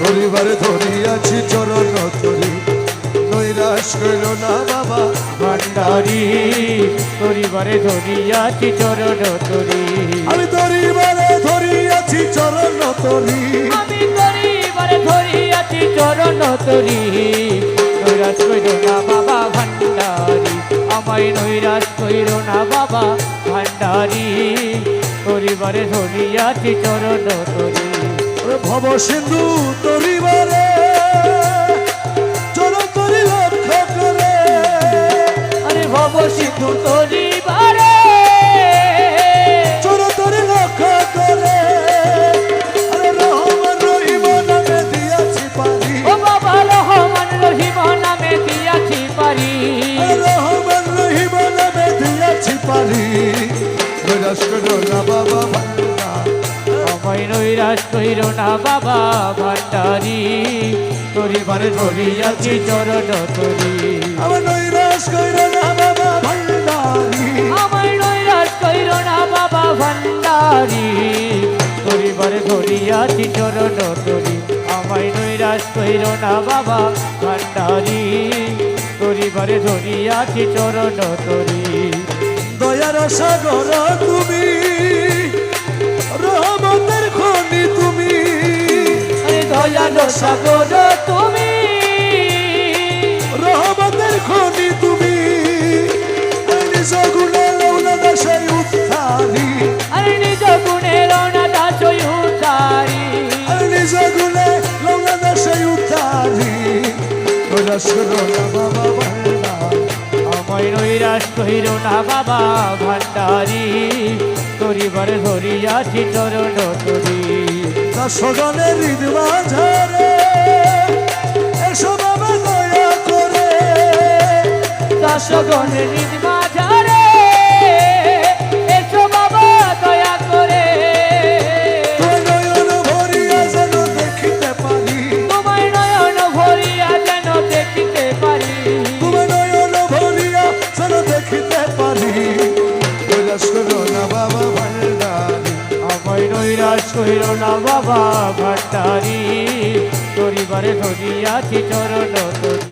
পরিবার ধরিয়াছি চরণ ধরি নৈরাশ কইর না বাবা। ভান্ডারি পরিবারে ধরিয়াছি চরণ তরি আমি পরিবারে ধরি আছি চরণ তরি আমি পরিবারে ধরিয়াছি চরণ তরি নৈরাশ কইরো না বাবা ভান্ডারি। আমায় নৈরাশ কইরো না বাবা ভান্ডারি। পরিবারে ধরিয়াছি চরণ তরি ভব সিন্ধু তরিবারে ভব সিন্ধু চরণ তরি লক্ষ্য করে। আরে রহমান রহিম নামে দিয়াছি পারি। ও বাবা রহমান রহিম নামে দিয়াছি পারি। রহমান রহিম নামে দিয়াছি পারি। নৈরাশ করো না বাবা ভান্ডা আমায় নৈরাশ কইর না বাবা ভান্ডারি। পরিবারে ধরিয়াছি চরণ তরি আমার নৈরাশ করো ধরিয়াছি চরণ তরি আমায় নৈরাজ কইর না বাবা ভান্ডারি। পরিবারে ধরিয়াছি চরণ তরি দয়ার সাগর তুমি রহমতের খনি তুমি। দয়ার সাগর তুমি আমায় নৈরাশ কহির না বাবা ভান্ডারি পরিবার ধরিয়াছি চরণ তরি সজনে বিধবা ঝরে এসো বাবা দয়া করে সজনে গণে কৈলাস করো না বাবা ভান্ডারি। আমায় নৈরাশ কহির না বাবা ভান্ডারি। পরিবারে ধরিয়াছি চরণ